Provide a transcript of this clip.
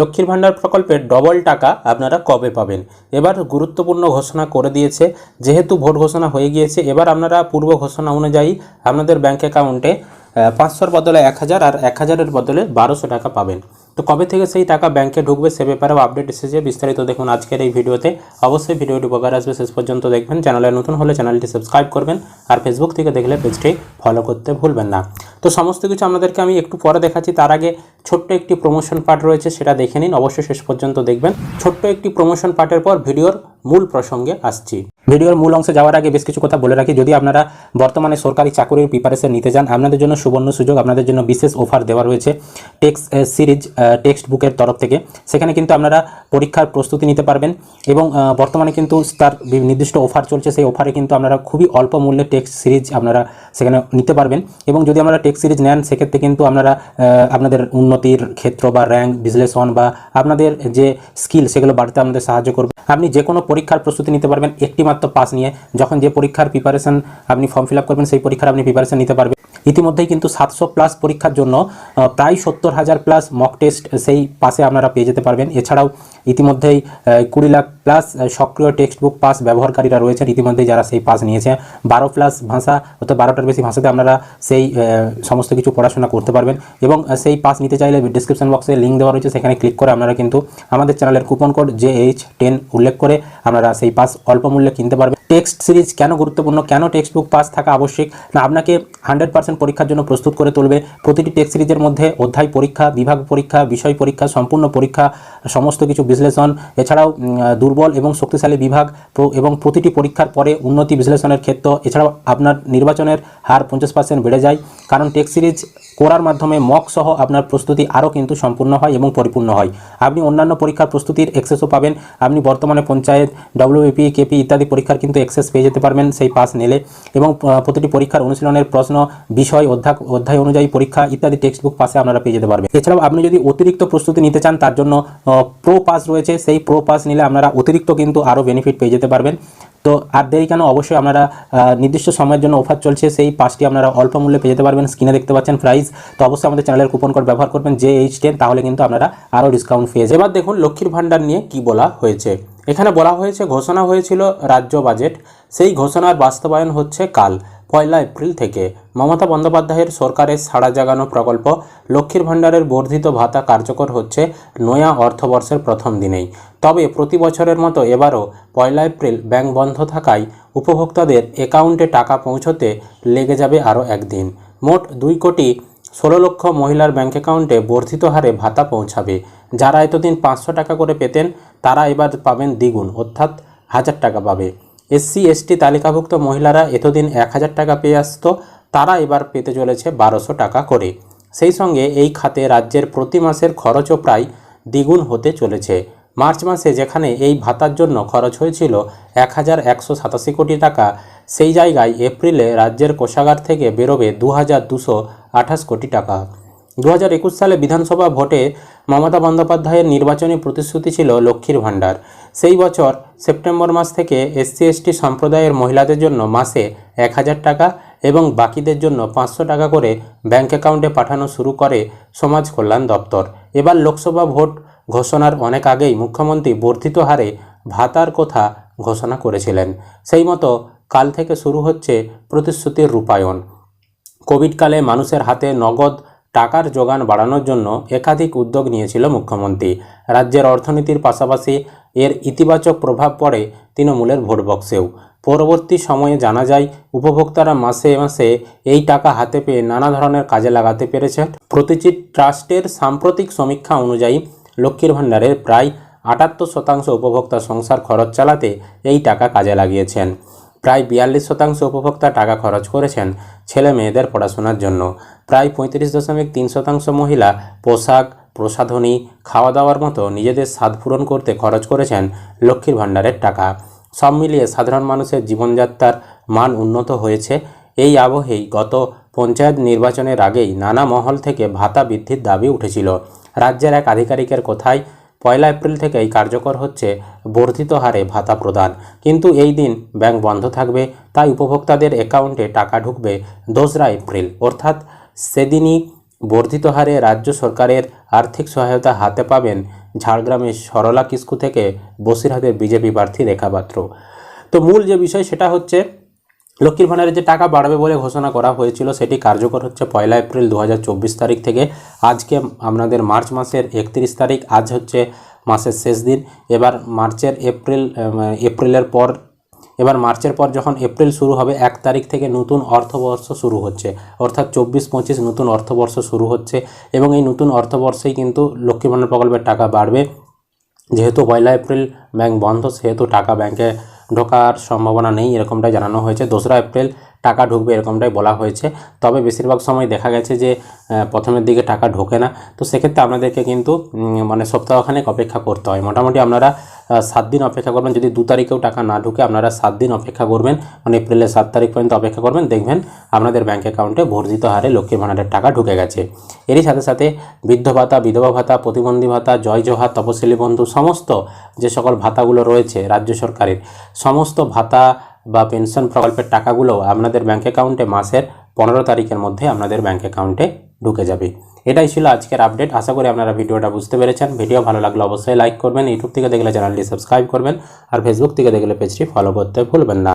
লক্ষ্মীর ভাণ্ডার প্রকল্পের ডবল টাকা আপনারা কবে পাবেন? এবার গুরুত্বপূর্ণ ঘোষণা করে দিয়েছে, যেহেতু ভোট ঘোষণা হয়ে গিয়েছে, এবার আপনারা পূর্ব ঘোষণা অনুযায়ী আপনাদের ব্যাঙ্ক অ্যাকাউন্টে পাঁচশোর বদলে এক হাজার আর এক হাজারের বদলে বারোশো টাকা পাবেন। তো কবে থেকে সেই টাকা ব্যাংকে ঢুকবে সে ব্যাপারেও আপডেট এসেছে বিস্তারিত দেখুন আজকের এই ভিডিওতে। অবশ্যই ভিডিওটি উপকার আসবে, শেষ পর্যন্ত দেখবেন। চ্যানেলে নতুন হলে চ্যানেলটি সাবস্ক্রাইব করবেন আর ফেসবুক থেকে দেখলে পেজটি ফলো করতে ভুলবেন না। তো সমস্ত কিছু আপনাদেরকে আমি একটু পরে দেখাচ্ছি। তার আগে ছোট্ট একটি প্রমোশন পার্ট রয়েছে, সেটা দেখে নিন। অবশ্যই শেষ পর্যন্ত দেখবেন। ছোট্ট একটি প্রমোশন পার্টের পর ভিডিওর মূল প্রসঙ্গে আসছি। ভিডিওর মূল অংশে যাওয়ার আগে বেশ কিছু কথা বলে রাখি। যদি আপনারা বর্তমানে সরকারি চাকরির প্রিপারেশন নিতে চান, আপনাদের জন্য সুবর্ণ সুযোগ, আপনাদের জন্য বিশেষ অফার দেওয়া রয়েছে টেক্সট সিরিজ টেক্সট বুকের তরফ থেকে। সেখানে কিন্তু আপনারা পরীক্ষার প্রস্তুতি নিতে পারবেন এবং বর্তমানে কিন্তু তার নির্দিষ্ট অফার চলছে। সেই অফারে কিন্তু আপনারা খুবই অল্প মূল্যে টেক্সট সিরিজ আপনারা সেখানে নিতে পারবেন। এবং যদি আপনারা টেক্সট সিরিজ নেন, সেক্ষেত্রে কিন্তু আপনারা আপনাদের উন্নতির ক্ষেত্র বা র্যাঙ্ক বিশ্লেষণ বা আপনাদের যে স্কিল সেগুলো বাড়তে আপনাদের সাহায্য করবে। আপনি যে কোনো পরীক্ষার প্রস্তুতি নিতে পারবেন একটি মাত্র পাস নিয়ে। যখন যে পরীক্ষার প্রিপারেশন আপনি ফর্ম ফিল করবেন, সেই পরীক্ষার আপনি প্রিপারেশন নিতে পারবেন। ইতিমধ্যেই কিন্তু সাতশো প্লাস পরীক্ষার জন্য প্রায় সত্তর হাজার প্লাস মক টেস্ট সেই পাশে আপনারা পেয়ে যেতে পারবেন। এছাড়াও ইতিমধ্যেই কুড়ি লাখ প্লাস সক্রিয় টেক্সট বুক পাস ব্যবহারকারীরা রয়েছেন ইতিমধ্যেই যারা সেই পাস নিয়েছে। বারো প্লাস ভাষা, অর্থাৎ বারোটার বেশি ভাষাতে আপনারা সেই সমস্ত কিছু পড়াশোনা করতে পারবেন। এবং সেই পাস নিতে চাইলে ডিসক্রিপশন বক্সে লিঙ্ক দেওয়া রয়েছে, সেখানে ক্লিক করে আপনারা কিন্তু আমাদের চ্যানেলের coupon code J H ten উল্লেখ করে আপনারা সেই পাস অল্প মূল্যে কিনতে পারবেন। টেক্সট সিরিজ কেন গুরুত্বপূর্ণ? কেন টেক্সট বুক পাস থাকা আবশ্যিক? না, আপনাকে হান্ড্রেড পার্সেন্ট পরীক্ষার জন্য প্রস্তুত করে তুলবে। প্রতিটি টেক্সট সিরিজের মধ্যে অধ্যায় পরীক্ষা, বিভাগ পরীক্ষা, বিষয় পরীক্ষা, সম্পূর্ণ পরীক্ষা, সমস্ত কিছু বিশ্লেষণ। এছাড়াও দুর্বল এবং শক্তিশালী বিভাগ এবং প্রতিটি পরীক্ষার পরে উন্নতি বিশ্লেষণের ক্ষেত্র। এছাড়াও আপনার নির্বাচনের হার পঞ্চাশ পার্সেন্ট বেড়ে যায়। কারণ টেক্স সিরিজ করার মাধ্যমে মক সহ আপনার প্রস্তুতি আরও কিন্তু সম্পূর্ণ হয় এবং পরিপূর্ণ হয়। আপনি অন্যান্য পরীক্ষার প্রস্তুতির অ্যাক্সেসও পাবেন। আপনি বর্তমানে পঞ্চায়েত ডব্লিউপি কেপি ইত্যাদি পরীক্ষার কিন্তু অ্যাক্সেস পেয়ে যেতে পারবেন সেই পাস নিলে এবং প্রতিটি পরীক্ষার অনুশীলনের প্রশ্ন, বিষয় অধ্যায় অধ্যায় অনুযায়ী পরীক্ষা ইত্যাদি টেক্সট বুক পাসে আপনারা পেয়ে যেতে পারবেন। এছাড়াও আপনি যদি অতিরিক্ত প্রস্তুতি নিতে চান, তার জন্য প্রো পাস রয়েছে। সেই প্রো পাস নিলে আপনারা অতিরিক্ত কিন্তু আরও বেনিফিট পেয়ে যেতে পারবেন। তো আর দেরি কেন? অবশ্যই আপনারা নির্দিষ্ট সময়ের জন্য অফার চলছে। সেই পাঁচটি আপনারা অল্প মূল্যে পেয়ে যেতে পারবেন। স্ক্রিনে দেখতে পাচ্ছেন প্রাইস তো অবশ্যই আমাদের চ্যানেলের কুপন কোড ব্যবহার করবেন যে এইচ টেন তাহলে কিন্তু আপনারা আরও ডিসকাউন্ট পেয়ে এবার দেখুন লক্ষ্মীর ভাণ্ডার নিয়ে কি বলা হয়েছে। এখানে বলা হয়েছে, ঘোষণা হয়েছিল রাজ্য বাজেট। সেই ঘোষণার বাস্তবায়ন হচ্ছে কাল, পয়লা এপ্রিল থেকে। মমতা বন্দ্যোপাধ্যায়ের সরকারের সাড়া জাগানো প্রকল্প লক্ষ্মীর ভাণ্ডারের বর্ধিত ভাতা কার্যকর হচ্ছে নয়া অর্থবর্ষের প্রথম দিনেই। তবে প্রতি বছরের মতো এবারও পয়লা এপ্রিল ব্যাংক বন্ধ থাকায় উপভোক্তাদের অ্যাকাউন্টে টাকা পৌঁছতে লেগে যাবে আরও একদিন। মোট দুই কোটি ষোলো লক্ষ মহিলার ব্যাঙ্ক অ্যাকাউন্টে বর্ধিত হারে ভাতা পৌঁছাবে। যারা এতদিন পাঁচশো টাকা করে পেতেন, তারা এবার পাবেন দ্বিগুণ, অর্থাৎ হাজার টাকা পাবে। এসসি, এসটি তালিকাভুক্ত মহিলারা এতদিন এক হাজার টাকা পেয়ে আসতো, তারা এবার পেতে চলেছে বারোশো টাকা করে। সেই সঙ্গে এই খাতে রাজ্যের প্রতি মাসের খরচও প্রায় দ্বিগুণ হতে চলেছে। মার্চ মাসে যেখানে এই ভাতার জন্য খরচ হয়েছিল এক হাজার একশো সাতাশি কোটি টাকা সেই জায়গায় এপ্রিলে রাজ্যের কোষাগার থেকে বেরোবে দু হাজার দুশো আঠাশ কোটি টাকা। দু হাজার একুশ সালে বিধানসভা ভোটে মমতা বন্দ্যোপাধ্যায়ের নির্বাচনী প্রতিশ্রুতি ছিল লক্ষ্মীর ভাণ্ডার। সেই বছর সেপ্টেম্বর মাস থেকে এসসি, এসটি সম্প্রদায়ের মহিলাদের জন্য মাসে এক হাজার টাকা এবং বাকিদের জন্য পাঁচশো টাকা করে ব্যাংক অ্যাকাউন্টে পাঠানো শুরু করে সমাজ কল্যাণ দপ্তর। এবার লোকসভা ভোট ঘোষণার অনেক আগেই মুখ্যমন্ত্রী বর্ধিত হারে ভাতার কথা ঘোষণা করেছিলেন। সেই মতো কাল থেকে শুরু হচ্ছে প্রতিশ্রুতির রূপায়ণ। কোভিডকালে মানুষের হাতে নগদ টাকার যোগান বাড়ানোর জন্য একাধিক উদ্যোগ নিয়েছিল মুখ্যমন্ত্রী। রাজ্যের অর্থনীতির পাশাপাশি এর ইতিবাচক প্রভাব পড়ে তৃণমূলের ভোট বক্সেও। পরবর্তী সময়ে জানা যায়, উপভোক্তারা মাসে মাসে এই টাকা হাতে পেয়ে নানা ধরনের কাজে লাগাতে পেরেছে। প্রতিটি ট্রাস্টের সাম্প্রতিক সমীক্ষা অনুযায়ী লক্ষ্মীর ভাণ্ডারের প্রায় আটাত্তর শতাংশ উপভোক্তা সংসার খরচ চালাতে এই টাকা কাজে লাগিয়েছেন। প্রায় বিয়াল্লিশ শতাংশ উপভোক্তা টাকা খরচ করেছেন ছেলে মেয়েদের পড়াশোনার জন্য। প্রায় পঁয়ত্রিশ দশমিক তিন শতাংশ মহিলা পোশাক, প্রসাধনী খাওয়া দাওয়ার মতো নিজেদের স্বাদ পূরণ করতে খরচ করেছেন লক্ষ্মীর ভাণ্ডারের টাকা। সব মিলিয়ে সাধারণ মানুষের জীবনযাত্রার মান উন্নত হয়েছে। এই আবহেই গত পঞ্চায়েত নির্বাচনের আগেই নানা মহল থেকে ভাতা বৃদ্ধির দাবি উঠেছিল। রাজ্যের এক আধিকারিকের কথায় পয়লা এপ্রিল থেকেই কার্যকর হচ্ছে বর্ধিত হারে ভাতা প্রদান। কিন্তু এই দিন ব্যাংক বন্ধ থাকবে, তাই উপভোক্তাদের অ্যাকাউন্টে টাকা ঢুকবে দোসরা এপ্রিল। অর্থাৎ সেদিনই বর্ধিত হারে রাজ্য সরকারের আর্থিক সহায়তা হাতে পাবেন ঝাড়গ্রামের সরলা কিস্কু থেকে বসিরহাটের বিজেপি প্রার্থী রেখা পাত্র। তো মূল যে বিষয় সেটা হচ্ছে লক্ষ্মীর ভাণ্ডারের যে টাকা বাড়বে বলে ঘোষণা করা হয়েছিল, সেটি কার্যকর হচ্ছে পয়লা এপ্রিল দু হাজার চব্বিশ তারিখ থেকে। আজকে আপনাদের মার্চ মাসের একত্রিশ তারিখ, আজ হচ্ছে মাসের শেষ দিন। এবার মার্চের এপ্রিল এপ্রিলের পর, এবার মার্চের পর যখন এপ্রিল শুরু হবে, এক তারিখ থেকে নতুন অর্থবর্ষ শুরু হচ্ছে। অর্থাৎ চব্বিশ পঁচিশ নতুন অর্থবর্ষ শুরু হচ্ছে এবং এই নতুন অর্থবর্ষেই কিন্তু লক্ষ্মী ভাণ্ডার প্রকল্পের টাকা বাড়বে। যেহেতু পয়লা এপ্রিল ব্যাংক বন্ধ, সেহেতু টাকা ব্যাংকে ঢোকার সম্ভাবনা নেই এরকমটাই জানানো হয়েছে। দোসরা এপ্রিল টাকা ঢুকবে এরকমটাই বলা হয়েছে। তবে বেশিরভাগ সময় দেখা গেছে যে প্রথমের দিকে টাকা ঢোকে না। তো সেক্ষেত্রে আপনাদেরকে কিন্তু মানে সপ্তাহখানেক অপেক্ষা করতে হয়। মোটামুটি আপনারা সাত দিন অপেক্ষা করবেন। যদি দু তারিখেও টাকা না ঢুকে আপনারা সাত দিন অপেক্ষা করবেন। মানে এপ্রিলের সাত তারিখ পর্যন্ত অপেক্ষা করবেন। দেখবেন আপনাদের ব্যাঙ্ক অ্যাকাউন্টে বর্ধিত হারে লক্ষ্মী ভাণ্ডারের টাকা ঢুকে গেছে। এরই সাথে সাথে বৃদ্ধ ভাতা, বিধবা ভাতা, প্রতিবন্ধী ভাতা, জয় জোহার, তপশিলি বন্ধু, সমস্ত যে সকল ভাতাগুলো রয়েছে রাজ্য সরকারের, সমস্ত ভাতা বা পেনশন প্রকল্পের টাকাগুলো আপনাদের ব্যাঙ্ক অ্যাকাউন্টে মাসের পনেরো তারিখের মধ্যে আপনাদের ব্যাঙ্ক অ্যাকাউন্টে ঢুকে যাবে। এটাই ছিল আজকের আপডেট আশা করি আপনারা ভিডিওটা বুঝতে পেরেছেন। ভিডিও ভালো লাগলে অবশ্যই লাইক করবেন। ইউটিউব থেকে দেখলে চ্যানেলটি সাবস্ক্রাইব করবেন। আর ফেসবুক থেকে দেখলে পেজটি ফলো করতে ভুলবেন না।